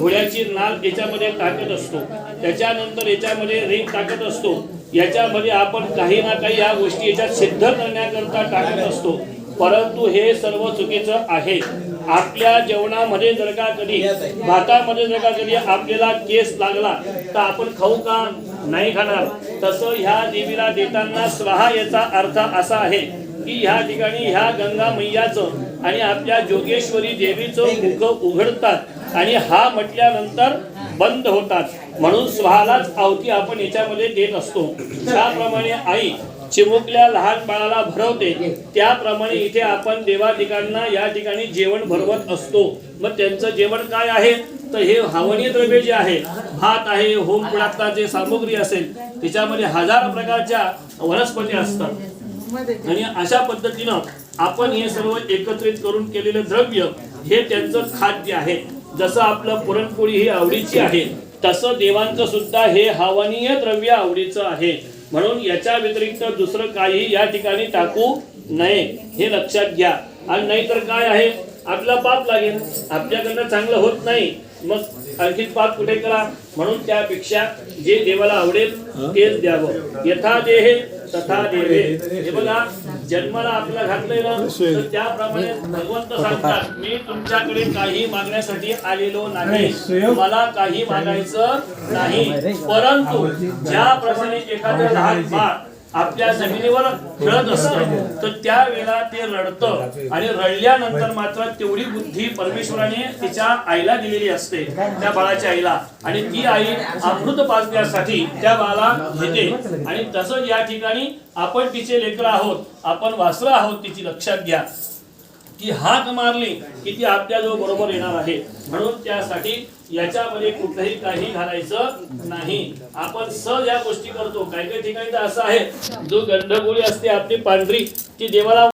घोड्याची नाल याच्यामध्ये टाकत असतो. त्याच्यानंतर याच्यामध्ये रिंग टाकत असतो. याच्यामध्ये आपण काही ना काही या गोष्टी याच्यात सिद्ध करण्याकरता टाकत असतो. परंतु हे सर्व चुकीचं आहे. आपल्या जेवणामध्ये जर का कधी भातामध्ये जर का कधी आपल्याला केस लागला तर आपण खाऊ का? नाही खाणार. तसं ह्या देवीला देताना स्वाहा याचा अर्थ असा आहे की ह्या ठिकाणी ह्या गंगा मैयाचं आणि आपल्या जोगेश्वरी देवीचं मुख उघडतात आणि हा म्हटल्यानंतर बंद होतात. म्हणून स्वहालाच आवती आपण याच्यामध्ये देत असतो. त्याप्रमाणे आई चिमुकल्या लहान बाळाला भरवते. त्याप्रमाणे इथे आपण देवाधिकांना या ठिकाणी जेवण भरवत असतो. मग त्यांचं जेवण काय आहे? तर हे हवनीय द्रव्य जे आहे भात आहे होम पुण्यातला जे सामुग्री असेल त्याच्यामध्ये हजार प्रकारच्या वनस्पती असतात. आणि अशा पद्धतीनं आपण हे सर्व एकत्रित करून केलेलं द्रव्य हे त्यांचं खाद्य आहे. जसं आपलं पुरणपोळी ही आवडीची आहे तसं देवांचं सुद्धा हे हवनीय द्रव्य आवडीचं आहे. म्हणून याच्या व्यतिरिक्त दुसरं काही या ठिकाणी टाकू नये हे लक्षात घ्या. आणि नाहीतर काय आहे? आपला पाप लागेल. आपल्याकडनं चांगलं होत नाही. मग आणखी पाप कुठे करा? म्हणून त्यापेक्षा जे देवाला आवडेल तेच द्यावं. यथा देहे तथा देवे. हे बघा जन्माला आपल्याला घातलंय ना तर त्याप्रमाणे भगवंत सांगतात मी तुमच्याकडे काही मागण्यासाठी आलेलो नाही. मला काही मागायचं नाही. परंतु ज्या प्रमाणे एखादं लहान बाळ आपल्या जमिनीवर खेळत असत तर त्यावेळेला ते रडतं. आणि रडल्यानंतर मात्र तेवढी बुद्धी परमेश्वराने तिच्या आईला दिलेली असते त्या बाळाच्या आईला. आणि ती आई अमृत पाजण्यासाठी त्या बाळाला घेते. आणि तसंच या ठिकाणी आपण तिचे लेकर आहोत आपण वासरं आहोत तिची लक्षात घ्या. ती हाक मारली की ती आपल्याजवळ बरोबर येणार आहे. म्हणून त्यासाठी याच्यामध्ये कुठलंही काही घालायचं नाही. आपण सहज या गोष्टी करतो. काही काही ठिकाणी तर असं आहे. जो गंधगोळी असते आपली पांढरी ती देवाला